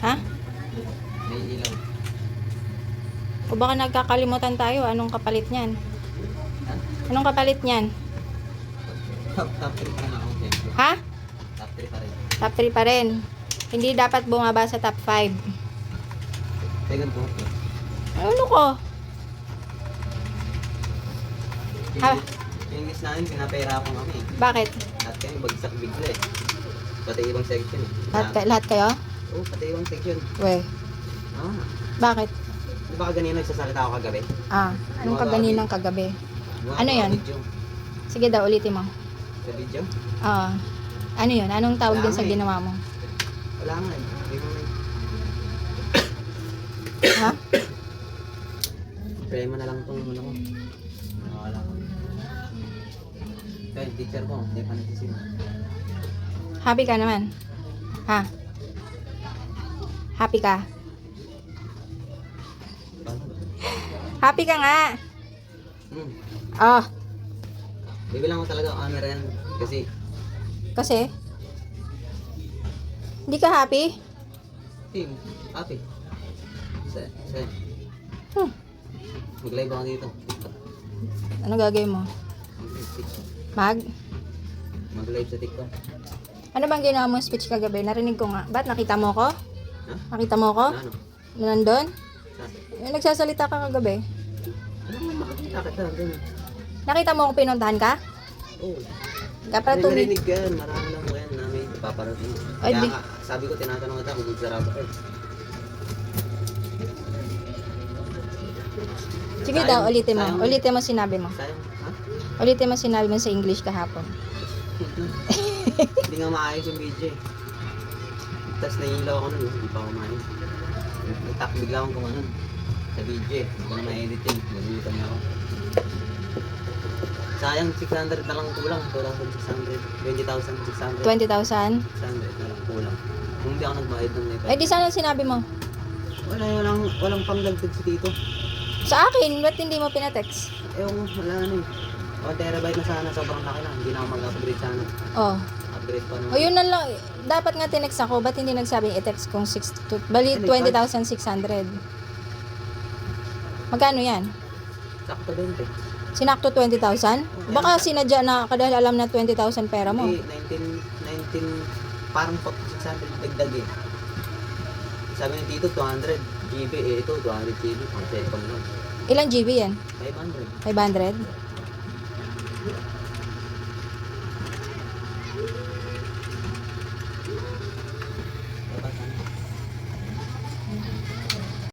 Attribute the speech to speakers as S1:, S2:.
S1: Ha?
S2: May ilaw.
S1: O baka nagkakalimutan tayo, anong kapalit niyan? Anong kapalit niyan?
S2: Top, top 3 pa rin ako.
S1: Ha?
S2: Top 3 pa rin.
S1: Top 3 pa rin. Hindi dapat bumaba sa top 5.
S2: Second po.
S1: Ano ko? Ha?
S2: Yung English namin, pinapahirapan kami.
S1: Bakit?
S2: Lahat kami bagsak bigla eh. Pati ibang section eh.
S1: Lahat, lahat kayo?
S2: Oo, pati ibang section.
S1: We.
S2: Ah.
S1: Bakit?
S2: Di ba kanina nagsasalita ako kagabi?
S1: Ah, anong kaganinang kagabi? Ano?
S2: Video.
S1: Sige daw, ulitin mo.
S2: Sa video?
S1: Ah, ano yun? Anong tawag
S2: Wala
S1: dun sa
S2: eh.
S1: ginawa mo?
S2: Wala nga eh. Hindi mo na
S1: Ha?
S2: Pray mo na lang itong ano ko. Nakakala ko. Kaya yung teacher ko, hindi pa nagsisim.
S1: Happy ka naman? Ha? Happy ka? Happy ka nga!
S2: Hmm.
S1: Ah,
S2: Bibilang ko talaga ang camera yan. Kasi,
S1: kasi? Hindi ka happy?
S2: team, happy. Sa, sa,
S1: Hmm.
S2: mag-live ako dito.
S1: Ano gagawin mo? Mag?
S2: Mag-live sa TikTok.
S1: Ano bang ginawa mo speech kagabi? Narinig ko nga. Ba't nakita mo ko? Nakita mo ko?
S2: Na ano?
S1: Nandun?
S2: Sa,
S1: Eh, Nagsasalita ka kagabi.
S2: ano mo makakita kita doon?
S1: Nakita mo kung pinuntahan ka?
S2: Oo.
S1: Kapag
S2: May
S1: tumi...
S2: narinig ka yan. Marami lang mo yan na may paparating.
S1: Ay,
S2: Kaya
S1: di-
S2: sabi ko, tinatanong kita kung sarado ka.
S1: Sige
S2: Sayang-
S1: daw, ulitin mo.
S2: sayang-
S1: Ulitin mo sinabi mo.
S2: Sayang, ha?
S1: Ulitin mo sinabi mo sa English kahapon.
S2: Hindi nga maayos yung video eh. Tapos nailaw ako nun, hindi pa ako maayos. Nagtak bigla akong kumanon sa video eh. Hindi ko na ma-edit yun. Nagulitan niya ako. Sayang, 600 na lang kulang. 2,600. 20,600.
S1: 20,000?
S2: 600 na lang kulang. Kung hindi ako nagbayad ng
S1: Eh di sana sinabi mo.
S2: Wala, walang, walang pangdagdag si Tito.
S1: Sa akin, ba't hindi mo pinatext?
S2: Ewan ko, wala na eh. 1 terabyte na sana, sobrang laki na. Hindi na ako mag-upgrade sana.
S1: Oh.
S2: Upgrade pa
S1: O
S2: naman.
S1: yun na lang. Dapat nga tinext ako. Ba't hindi nagsabing i-text kong 62? Bali,
S2: Ano,
S1: 20,600. Magkano yan?
S2: Sakto 20.
S1: Sinakto 20,000? Baka sinadya na kadahil alam na 20,000 pera mo.
S2: Hindi, 19, 19, parang pa 600 dagdag eh. Sabi ni Tito, 200 GB. Eh, ito, 200 GB. Pang cellphone lang.
S1: Ilang GB yan?
S2: 500.
S1: 500?